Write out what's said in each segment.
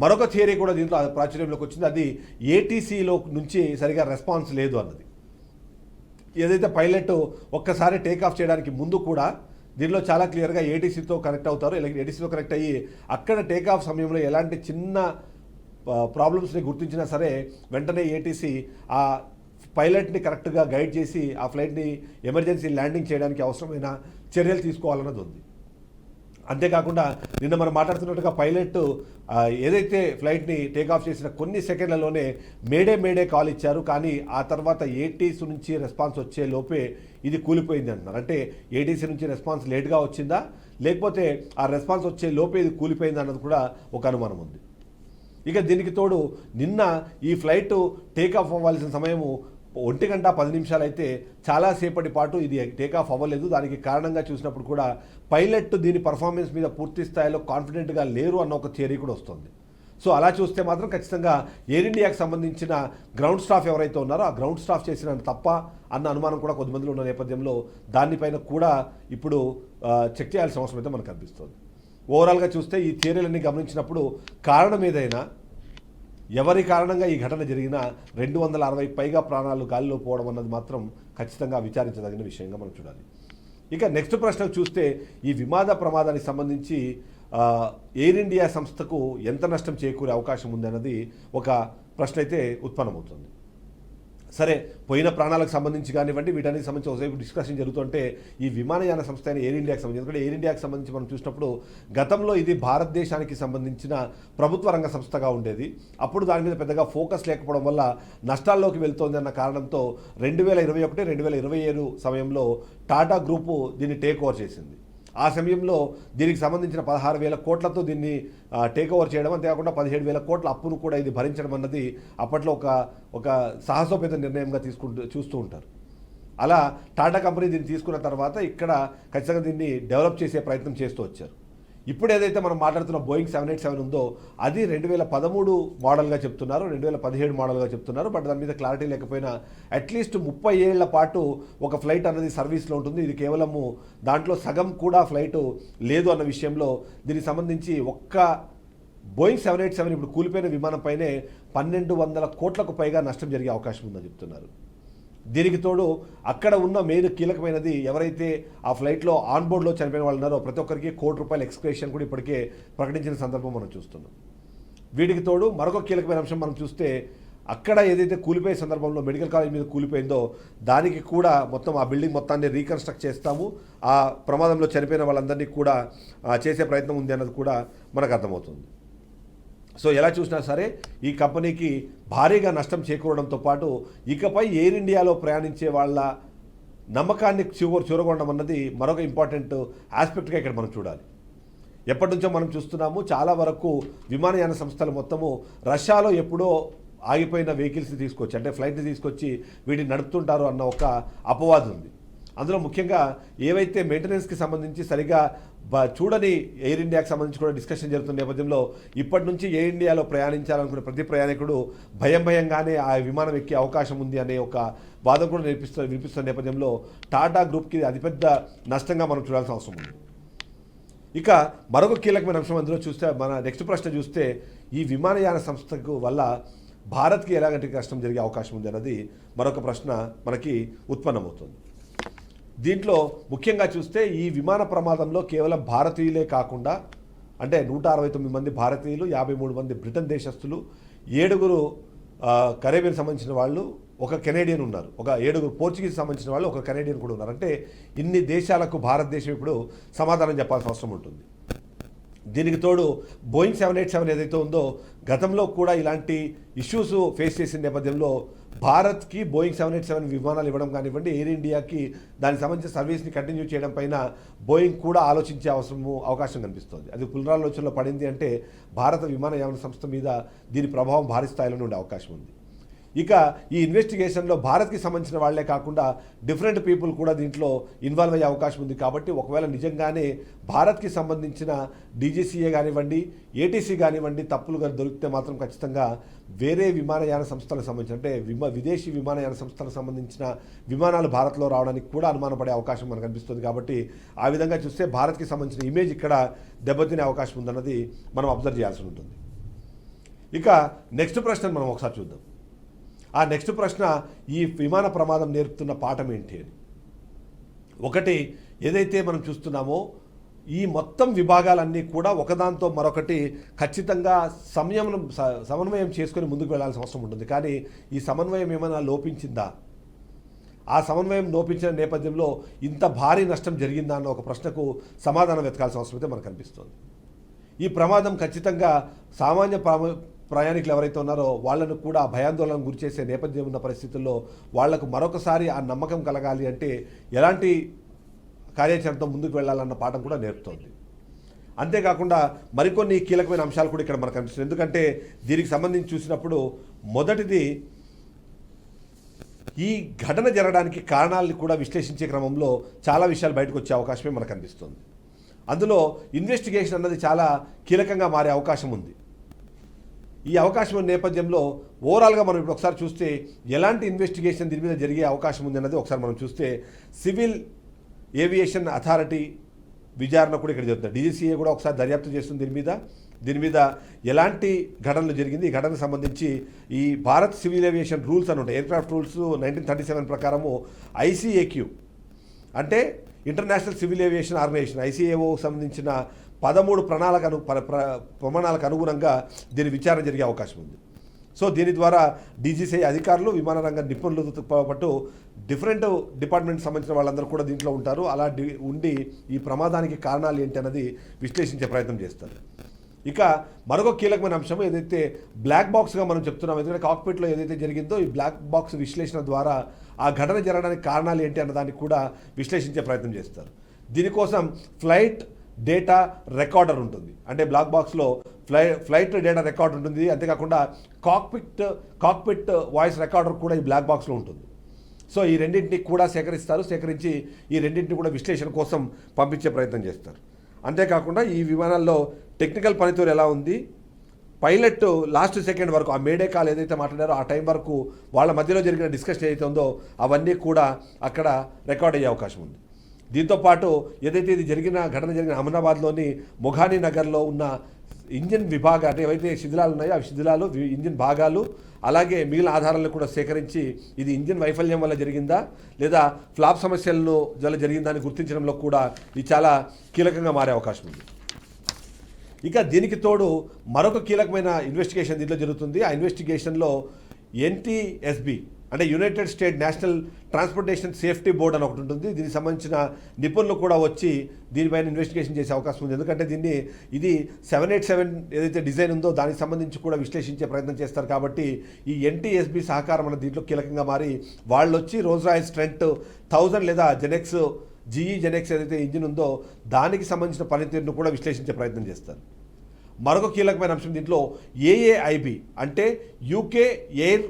మరొక థియరీ కూడా దీంట్లో ప్రాచుర్యంలోకి వచ్చింది. అది ఏటీసీలో నుంచి సరిగా రెస్పాన్స్ లేదు అన్నది. ఏదైతే పైలట్ ఒక్కసారి టేక్ ఆఫ్ చేయడానికి ముందు కూడా దీనిలో చాలా క్లియర్గా ఏటీసీతో కనెక్ట్ అవుతారు. ఇలా ఏటీసీతో కనెక్ట్ అయ్యి అక్కడ టేక్ ఆఫ్ సమయంలో ఎలాంటి చిన్న ప్రాబ్లమ్స్ని గుర్తించినా సరే వెంటనే ఏటీసీ ఆ పైలట్ని కరెక్ట్గా గైడ్ చేసి ఆ ఫ్లైట్ని ఎమర్జెన్సీ ల్యాండింగ్ చేయడానికి అవసరమైన చర్యలు తీసుకోవాలన్నది ఉంది. అంతేకాకుండా నిన్న మనం మాట్లాడుతున్నట్టుగా పైలట్ ఏదైతే ఫ్లైట్ని టేక్ ఆఫ్ చేసిన కొన్ని సెకండ్లలోనే మేడే మేడే కాల్ ఇచ్చారు. కానీ ఆ తర్వాత ఏటీసీ నుంచి రెస్పాన్స్ వచ్చే లోపే ఇది కూలిపోయింది అంటున్నారు. అంటే ఏటీసీ నుంచి రెస్పాన్స్ లేట్గా వచ్చిందా? లేకపోతే ఆ రెస్పాన్స్ వచ్చే లోపే ఇది కూలిపోయింది అన్నది కూడా ఒక అనుమానం ఉంది. ఇక దీనికి తోడు నిన్న ఈ ఫ్లైట్ టేక్ ఆఫ్ అవ్వాల్సిన సమయము ఒంటి గంట పది నిమిషాలు అయితే చాలాసేపటి పాటు ఇది టేక్ ఆఫ్ అవ్వలేదు. దానికి కారణంగా చూసినప్పుడు కూడా పైలట్ దీని పర్ఫార్మెన్స్ మీద పూర్తి స్థాయిలో కాన్ఫిడెంట్గా లేరు అన్న ఒక థియరీ కూడా వస్తుంది. సో అలా చూస్తే మాత్రం ఖచ్చితంగా ఎయిర్ ఇండియాకి సంబంధించిన గ్రౌండ్ స్టాఫ్ ఎవరైతే ఉన్నారో ఆ గ్రౌండ్ స్టాఫ్ చేసిన తప్ప అన్న అనుమానం కూడా కొద్దిమందిలో ఉన్న నేపథ్యంలో దానిపైన కూడా ఇప్పుడు చెక్ చేయాల్సిన అవసరం అయితే మనకు కనిపిస్తుంది. ఓవరాల్గా చూస్తే ఈ థియరీలన్నీ గమనించినప్పుడు కారణం ఏదైనా ఎవరి కారణంగా ఈ ఘటన జరిగినా రెండు వందల అరవై పైగా ప్రాణాలు గాలిలో పోవడం అన్నది మాత్రం ఖచ్చితంగా విచారించదగిన విషయంగా మనం చూడాలి. ఇక నెక్స్ట్ ప్రశ్న చూస్తే ఈ విమాద ప్రమాదానికి సంబంధించి ఎయిర్ ఇండియా సంస్థకు ఎంత నష్టం చేకూరే అవకాశం ఉందన్నది ఒక ప్రశ్న అయితే ఉత్పన్నమవుతుంది. సరే పోయిన ప్రాణాలకు సంబంధించి కానివ్వండి వీటన్నిటికి సంబంధించి ఒకసేపు డిస్కషన్ జరుగుతుంటే ఈ విమానయాన సంస్థ అయిన ఎయిర్ ఇండియాకి సంబంధించి ఎందుకంటే ఎయిర్ ఇండియాకి సంబంధించి మనం చూసినప్పుడు గతంలో ఇది భారతదేశానికి సంబంధించిన ప్రభుత్వ రంగ సంస్థగా ఉండేది. అప్పుడు దాని మీద పెద్దగా ఫోకస్ లేకపోవడం వల్ల నష్టాల్లోకి వెళ్తోంది అన్న కారణంతో రెండు వేల ఇరవై ఒకటి రెండు వేల ఇరవై ఏడు సమయంలో టాటా గ్రూపు దీన్ని టేక్ ఓవర్ చేసింది. ఆ సమయంలో దీనికి సంబంధించిన పదహారు వేల కోట్లతో దీన్ని ఆ, టేక్ ఓవర్ చేయడం అంతేకాకుండా పదిహేడు వేల కోట్ల అప్పును కూడా ఇది భరించడం అన్నది అప్పట్లో ఒక ఒక సాహసోపేత నిర్ణయంగా తీసుకుంటూ చూస్తూ ఉంటారు. అలా టాటా కంపెనీ దీన్ని తీసుకున్న తర్వాత ఇక్కడ ఖచ్చితంగా దీన్ని డెవలప్ చేసే ప్రయత్నం చేస్తూ వచ్చారు. ఇప్పుడు ఏదైతే మనం మాట్లాడుతున్న బోయింగ్ సెవెన్ ఎయిట్ సెవెన్ ఉందో అది రెండు వేల పదమూడు మోడల్గా చెప్తున్నారు రెండు వేల పదిహేడు మోడల్గా చెప్తున్నారు బట్ దాని మీద క్లారిటీ లేకపోయినా అట్లీస్ట్ ముప్పై ఏళ్ళ పాటు ఒక ఫ్లైట్ అన్నది సర్వీస్లో ఉంటుంది. ఇది కేవలము దాంట్లో సగం కూడా ఫ్లైట్ లేదు అన్న విషయంలో దీనికి సంబంధించి ఒక్క బోయింగ్ సెవెన్ ఎయిట్ సెవెన్ ఇప్పుడు కూలిపోయిన విమానంపైనే పన్నెండు వందల కోట్లకు పైగా నష్టం జరిగే అవకాశం ఉందని చెప్తున్నారు. దీనికి తోడు అక్కడ ఉన్న మెయిన్ కీలకమైనది ఎవరైతే ఆ ఫ్లైట్లో ఆన్ బోర్డ్లో చనిపోయిన వాళ్ళు ఉన్నారో ప్రతి ఒక్కరికి కోటి రూపాయల ఎక్స్క్రేషన్ కూడా ఇప్పటికే ప్రకటించిన సందర్భం మనం చూస్తున్నాం. వీటికి తోడు మరొక కీలకమైన అంశం మనం చూస్తే అక్కడ ఏదైతే కూలిపోయే సందర్భంలో మెడికల్ కాలేజ్ మీద కూలిపోయిందో దానికి కూడా మొత్తం ఆ బిల్డింగ్ మొత్తాన్ని రీకన్స్ట్రక్ట్ చేస్తాము. ఆ ప్రమాదంలో చనిపోయిన వాళ్ళందరినీ కూడా చేసే ప్రయత్నం ఉంది అన్నది కూడా మనకు అర్థమవుతుంది. సో ఎలా చూసినా సరే ఈ కంపెనీకి భారీగా నష్టం చేకూరడంతో పాటు ఇకపై ఎయిర్ ఇండియాలో ప్రయాణించే వాళ్ళ నమ్మకాన్ని చివరి చూరగొనడం అన్నది మరొక ఇంపార్టెంట్ ఆస్పెక్ట్గా ఇక్కడ మనం చూడాలి. ఎప్పటి నుంచో మనం చూస్తున్నాము చాలా వరకు విమానయాన సంస్థలు మొత్తము రష్యాలో ఎప్పుడో ఆగిపోయిన వెహికల్స్ని తీసుకొచ్చి అంటే ఫ్లైట్ని తీసుకొచ్చి వీటిని నడుపుతుంటారు అన్న ఒక అపవాదం ఉంది అందులో ముఖ్యంగా ఏవైతే మెయింటెనెన్స్కి సంబంధించి సరిగా చూడని ఎయిర్ ఇండియాకి సంబంధించి కూడా డిస్కషన్ జరుగుతున్న నేపథ్యంలో ఇప్పటి నుంచి ఎయిర్ ఇండియాలో ప్రయాణించాలనుకునే ప్రతి ప్రయాణికుడు భయం భయంగానే ఆ విమానం ఎక్కే అవకాశం ఉంది అనే ఒక వాదం కూడా వినిపిస్తున్న వినిపిస్తున్న నేపథ్యంలో టాటా గ్రూప్కి అతిపెద్ద నష్టంగా మనం చూడాల్సిన అవసరం ఉంది. ఇక మరొక కీలకమైన అంశం అందులో చూస్తే మన నెక్స్ట్ ప్రశ్న చూస్తే ఈ విమానయాన సంస్థకు వల్ల భారత్కి ఎలాంటి కష్టం జరిగే అవకాశం ఉంది అన్నది మరొక ప్రశ్న మనకి ఉత్పన్నమవుతుంది. దీంట్లో ముఖ్యంగా చూస్తే ఈ విమాన ప్రమాదంలో కేవలం భారతీయులే కాకుండా అంటే నూట అరవై తొమ్మిది మంది భారతీయులు యాభై మూడు మంది బ్రిటన్ దేశస్తులు ఏడుగురు కరేబియన్ సంబంధించిన వాళ్ళు ఒక కెనేడియన్ ఉన్నారు. ఒక ఏడుగురు పోర్చుగీస్ సంబంధించిన వాళ్ళు ఒక కెనేడియన్ కూడా ఉన్నారు. అంటే ఇన్ని దేశాలకు భారతదేశం ఇప్పుడు సమాధానం చెప్పాల్సిన అవసరం ఉంటుంది. దీనికి తోడు బోయింగ్ సెవెన్ ఎయిట్ సెవెన్ ఏదైతే ఉందో గతంలో కూడా ఇలాంటి ఇష్యూస్ ఫేస్ చేసిన నేపథ్యంలో భారత్కి బోయింగ్ సెవెన్ ఎయిట్ సెవెన్ విమానాలు ఇవ్వడం కానివ్వండి ఎయిర్ ఇండియాకి దానికి సంబంధించిన సర్వీస్ని కంటిన్యూ చేయడం పైన బోయింగ్ కూడా ఆలోచించే అవసరము అవకాశం కనిపిస్తుంది. అది పునరాలోచనలో పడింది అంటే భారత విమానయాన సంస్థ మీద దీని ప్రభావం భారీ స్థాయిలో ఉండే అవకాశం ఉంది. ఇక ఈ ఇన్వెస్టిగేషన్లో భారత్కి సంబంధించిన వాళ్ళే కాకుండా డిఫరెంట్ పీపుల్ కూడా దీంట్లో ఇన్వాల్వ్ అయ్యే అవకాశం ఉంది. కాబట్టి ఒకవేళ నిజంగానే భారత్కి సంబంధించిన డీజీసీఏ కానివ్వండి ఏటీసీ కానివ్వండి తప్పులు కానీ దొరికితే మాత్రం ఖచ్చితంగా వేరే విమానయాన సంస్థలకు సంబంధించిన అంటే విదేశీ విమానయాన సంస్థలకు సంబంధించిన విమానాలు భారత్లో రావడానికి కూడా అనుమానపడే అవకాశం మనకు అనిపిస్తుంది కాబట్టి ఆ విధంగా చూస్తే భారత్కి సంబంధించిన ఇమేజ్ ఇక్కడ దెబ్బతినే అవకాశం ఉందన్నది మనం అబ్జర్వ్ చేయాల్సి ఉంటుంది. ఇక నెక్స్ట్ ప్రశ్న మనం ఒకసారి చూద్దాం. ఆ నెక్స్ట్ ప్రశ్న ఈ విమాన ప్రమాదం నేర్పుతున్న పాఠం ఏంటి అని. ఒకటి ఏదైతే మనం చూస్తున్నామో ఈ మొత్తం విభాగాలన్నీ కూడా ఒకదాంతో మరొకటి ఖచ్చితంగా సంయమనం సమన్వయం చేసుకొని ముందుకు వెళ్ళాల్సిన అవసరం ఉంటుంది. కానీ ఈ సమన్వయం ఏమైనా లోపించిందా? ఆ సమన్వయం లోపించిన నేపథ్యంలో ఇంత భారీ నష్టం జరిగిందా అన్న ఒక ప్రశ్నకు సమాధానం వెతకాల్సిన అవసరం అయితే మనకు కనిపిస్తుంది. ఈ ప్రమాదం ఖచ్చితంగా సామాన్య ప్రయాణికులు ఎవరైతే ఉన్నారో వాళ్ళను కూడా భయాందోళన గురి చేసే నేపథ్యం ఉన్న పరిస్థితుల్లో వాళ్ళకు మరొకసారి ఆ నమ్మకం కలగాలి అంటే ఎలాంటి కార్యాచరణతో ముందుకు వెళ్ళాలన్న పాఠం కూడా నేర్పుతోంది. అంతేకాకుండా మరికొన్ని కీలకమైన అంశాలు కూడా ఇక్కడ మనకు కనిపిస్తుంది ఎందుకంటే దీనికి సంబంధించి చూసినప్పుడు మొదటిది ఈ ఘటన జరగడానికి కారణాలను కూడా విశ్లేషించే క్రమంలో చాలా విషయాలు బయటకు వచ్చే అవకాశమే మనకు కనిపిస్తుంది. అందులో ఇన్వెస్టిగేషన్ అన్నది చాలా కీలకంగా మారే అవకాశం ఉంది. ఈ అవకాశం ఉన్న నేపథ్యంలో ఓవరాల్గా మనం ఇప్పుడు ఒకసారి చూస్తే ఎలాంటి ఇన్వెస్టిగేషన్ దీని మీద జరిగే అవకాశం ఉంది అన్నది ఒకసారి మనం చూస్తే సివిల్ ఏవియేషన్ అథారిటీ విచారణ కూడా ఇక్కడ జరుగుతుంది. డీజీసీఏ కూడా ఒకసారి దర్యాప్తు చేస్తుంది దీని మీద. దీని మీద ఎలాంటి ఘటనలు జరిగింది? ఈ ఘటనకు సంబంధించి ఈ భారత్ సివిల్ ఏవియేషన్ రూల్స్ అని ఉంటాయి. Aircraft rules nineteen thirty seven ప్రకారము ఐసీఏక్యూ అంటే international civil aviation organisation ICAO సంబంధించిన పదమూడు ప్రణాళిక అను ప్ర- ప్రమాణాలకు అనుగుణంగా దీని విచారణ జరిగే అవకాశం ఉంది. సో దీని ద్వారా డీజీసీఐ అధికారులు విమానరంగ నిపుణులతో పాటు డిఫరెంట్ డిపార్ట్మెంట్ సంబంధించిన వాళ్ళందరూ కూడా దీంట్లో ఉంటారు. అలా డి- ఉండి ఈ ప్రమాదానికి కారణాలు ఏంటి అన్నది విశ్లేషించే ప్రయత్నం చేస్తారు. ఇక మరొక కీలకమైన అంశం ఏదైతే బ్లాక్ బాక్స్గా మనం చెప్తున్నాం ఎందుకంటే కాక్పిట్లో ఏదైతే జరిగిందో ఈ బ్లాక్ బాక్స్ విశ్లేషణ ద్వారా ఆ ఘటన జరగడానికి కారణాలు ఏంటి అన్నదానికి కూడా విశ్లేషించే ప్రయత్నం చేస్తారు. దీనికోసం ఫ్లైట్ డేటా రికార్డర్ ఉంటుంది. అంటే బ్లాక్ బాక్స్లో ఫ్లై ఫ్లైట్ డేటా రికార్డ్ ఉంటుంది. అంతేకాకుండా కాక్పిట్ కాక్పిట్ వాయిస్ రికార్డర్ కూడా ఈ బ్లాక్ బాక్స్లో ఉంటుంది. సో ఈ రెండింటిని కూడా సేకరిస్తారు. సేకరించి ఈ రెండింటిని కూడా విశ్లేషణ కోసం పంపించే ప్రయత్నం చేస్తారు. అంతేకాకుండా ఈ విమానాల్లో టెక్నికల్ పనితీరు ఎలా ఉంది? పైలట్ లాస్ట్ సెకండ్ వరకు ఆ మేడే కాల్ ఏదైతే మాట్లాడారో ఆ టైం వరకు వాళ్ళ మధ్యలో జరిగిన డిస్కషన్ ఏదైతే ఉందో అవన్నీ కూడా అక్కడ రికార్డ్ అయ్యే అవకాశం ఉంది. దీంతో పాటు ఏదైతే ఇది జరిగిన ఘటన జరిగిన అహ్మదాబాద్లోని మొఘానీ నగర్లో ఉన్న ఇంజిన్ విభాగాన్ని అంటే ఏవైతే శిథిలాలు ఉన్నాయో ఆ శిథిలాలు ఇంజిన్ భాగాలు అలాగే మిగిలిన ఆధారాలను కూడా సేకరించి ఇది ఇంజిన్ వైఫల్యం వల్ల జరిగిందా లేదా ఫ్లాప్ సమస్యలను వల్ల జరిగిందా అని గుర్తించడంలో కూడా ఇది చాలా కీలకంగా మారే అవకాశం ఉంది. ఇక దీనికి తోడు మరొక కీలకమైన ఇన్వెస్టిగేషన్ దీంట్లో జరుగుతుంది. ఆ ఇన్వెస్టిగేషన్లో ఎన్టీఎస్బి అంటే United State National Transportation Safety Board అని ఒకటి ఉంటుంది. దీనికి సంబంధించిన నిపుణులు కూడా వచ్చి దీనిపైన ఇన్వెస్టిగేషన్ చేసే అవకాశం ఉంది. ఎందుకంటే దీన్ని ఇది సెవెన్ ఎయిట్ సెవెన్ ఏదైతే డిజైన్ ఉందో దానికి సంబంధించి కూడా విశ్లేషించే ప్రయత్నం చేస్తారు కాబట్టి ఈ ఎన్టీఎస్బి సహకారం అన్న దీంట్లో కీలకంగా మారి వాళ్ళు వచ్చి రోజ్ రాయల్ స్ట్రెంట్ థౌజండ్ లేదా జెనెక్స్ జీఈ జెనెక్స్ ఏదైతే ఇంజిన్ ఉందో దానికి సంబంధించిన పనితీరును కూడా విశ్లేషించే ప్రయత్నం చేస్తారు. మరొక కీలకమైన అంశం దీంట్లో ఏఏఐబి అంటే UK Air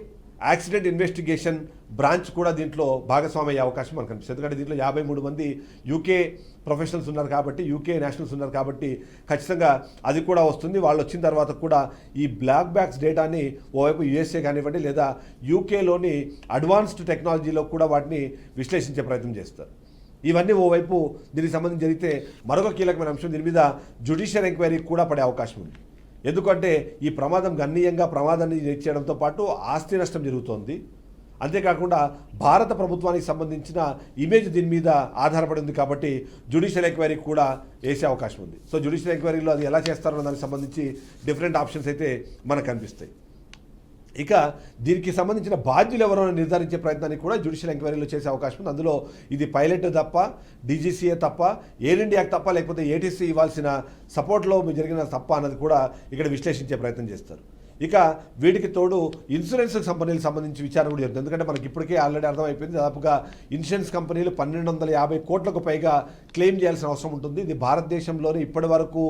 Accident Investigation Branch కూడా దీంట్లో భాగస్వామి అయ్యే అవకాశం మనకు కనిపిస్తుంది. ఎందుకంటే దీంట్లో యాభై మూడు మంది యూకే ప్రొఫెషనల్స్ ఉన్నారు కాబట్టి యూకే నేషనల్స్ ఉన్నారు కాబట్టి ఖచ్చితంగా అది కూడా వస్తుంది. వాళ్ళు వచ్చిన తర్వాత కూడా ఈ బ్లాక్ బ్యాక్స్ డేటాని ఓవైపు యూఎస్ఏ కానివ్వండి లేదా యూకేలోని అడ్వాన్స్డ్ టెక్నాలజీలో కూడా వాటిని విశ్లేషించే ప్రయత్నం చేస్తారు. ఇవన్నీ ఓవైపు దీనికి సంబంధించి జరిగితే మరొక కీలకమైన అంశం. దీని మీద జుడిషియల్ ఎంక్వైరీ కూడా పడే అవకాశం ఉంది. ఎందుకంటే ఈ ప్రమాదం గణనీయంగా ప్రమాదాన్ని చేయడంతో పాటు ఆస్తి నష్టం జరుగుతోంది. అంతేకాకుండా భారత ప్రభుత్వానికి సంబంధించిన ఇమేజ్ దీని మీద ఆధారపడి ఉంది కాబట్టి జుడిషియల్ ఎంక్వైరీ కూడా వేసే అవకాశం ఉంది. సో జ్యుడిషియల్ ఎంక్వైరీలో అది ఎలా చేస్తారో దానికి సంబంధించి డిఫరెంట్ ఆప్షన్స్ అయితే మనకు కనిపిస్తాయి. ఇక దీనికి సంబంధించిన బాధ్యులు ఎవరో నిర్ధారించే ప్రయత్నాన్ని కూడా జ్యుడిషియల్ ఎంక్వైరీలో చేసే అవకాశం ఉంది. అందులో ఇది పైలట్ తప్ప డీజీసీఏ తప్ప ఎయిర్ ఇండియా తప్ప లేకపోతే ఏటీసీ ఇవ్వాల్సిన సపోర్ట్లో జరిగిన తప్ప అన్నది కూడా ఇక్కడ విశ్లేషించే ప్రయత్నం చేస్తారు. ఇక వీటికి తోడు ఇన్సూరెన్స్ కంపెనీలకు సంబంధించి విచారణ కూడా జరుగుతుంది. ఎందుకంటే మనకి ఇప్పటికే ఆల్రెడీ అర్థమైపోయింది. దాదాపుగా ఇన్సూరెన్స్ కంపెనీలు పన్నెండు వందల యాభై కోట్లకు పైగా క్లెయిమ్ చేయాల్సిన అవసరం ఉంటుంది. ఇది భారతదేశంలోనే ఇప్పటి వరకు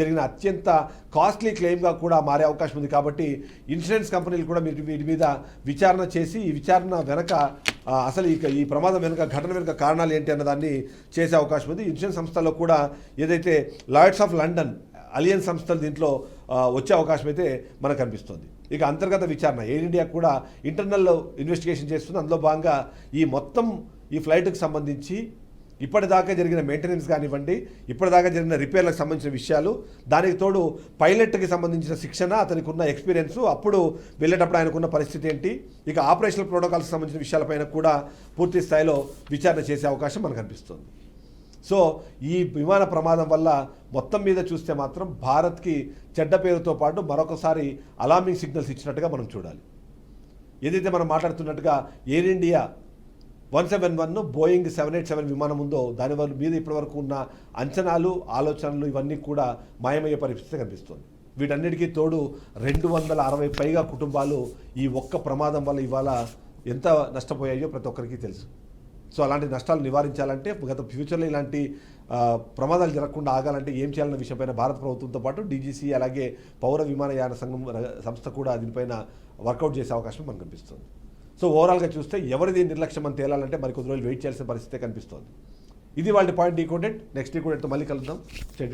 జరిగిన అత్యంత కాస్ట్లీ క్లెయిమ్గా కూడా మారే అవకాశం ఉంది. కాబట్టి ఇన్సూరెన్స్ కంపెనీలు కూడా మీరు వీటి మీద విచారణ చేసి ఈ విచారణ వెనక అసలు ఇక ఈ ప్రమాదం వెనుక ఘటన వెనుక కారణాలు ఏంటి అన్న దాన్ని చేసే అవకాశం ఉంది. ఇన్సూరెన్స్ సంస్థల్లో కూడా ఏదైతే లాయర్స్ ఆఫ్ లండన్ అలియన్స్ సంస్థలు దీంట్లో వచ్చే అవకాశం అయితే మనకు కనిపిస్తుంది. ఇక అంతర్గత విచారణ ఎయిర్ ఇండియా కూడా ఇంటర్నల్ ఇన్వెస్టిగేషన్ చేస్తుంది. అందులో భాగంగా ఈ మొత్తం ఈ ఫ్లైట్కి సంబంధించి ఇప్పటిదాకా జరిగిన మెయింటెనెన్స్ కానివ్వండి ఇప్పటిదాకా జరిగిన రిపేర్లకు సంబంధించిన విషయాలు దానికి తోడు పైలట్కి సంబంధించిన శిక్షణ అతనికి ఉన్న ఎక్స్పీరియన్స్ అప్పుడు వెళ్ళేటప్పుడు ఆయనకున్న పరిస్థితి ఏంటి ఇక ఆపరేషనల్ ప్రోటోకాల్స్కి సంబంధించిన విషయాలపైన కూడా పూర్తి స్థాయిలో విచారణ చేసే అవకాశం మనకు కనిపిస్తుంది. సో ఈ విమాన ప్రమాదం వల్ల మొత్తం మీద చూస్తే మాత్రం భారత్కి చెడ్డ పేరుతో పాటు మరొకసారి అలార్మింగ్ సిగ్నల్స్ ఇచ్చినట్టుగా మనం చూడాలి. ఏదైతే మనం మాట్లాడుతున్నట్టుగా Air India one seven one Boeing seven eight seven విమానం ఉందో దాని వల్ల మీద ఇప్పటివరకు ఉన్న అంచనాలు ఆలోచనలు ఇవన్నీ కూడా మాయమయ్యే పరిస్థితి కనిపిస్తుంది. వీటన్నిటికీ తోడు రెండు వందల అరవై పైగా కుటుంబాలు ఈ ఒక్క ప్రమాదం వల్ల ఇవాళ ఎంత నష్టపోయాయో ప్రతి ఒక్కరికి తెలుసు. సో అలాంటి నష్టాలు నివారించాలంటే గత ఫ్యూచర్లో ఇలాంటి ప్రమాదాలు జరగకుండా ఆగాలంటే ఏం చేయాలన్న విషయంపైన భారత ప్రభుత్వంతో పాటు డీజీసీ అలాగే పౌర విమానయాన సంఘం సంస్థ కూడా దీనిపైన వర్కౌట్ చేసే అవకాశం మనకు కనిపిస్తుంది. సో ఓవరాల్గా చూస్తే ఎవరిది నిర్లక్ష్యం అని తేలాలంటే మరి కొద్ది రోజులు వెయిట్ చేయాల్సిన పరిస్థితి కనిపిస్తుంది. ఇది వాళ్ళ పాయింట్ డీకోడెడ్. నెక్స్ట్ డీకోడెడ్తో మళ్ళీ కలుద్దాం. స్టేట్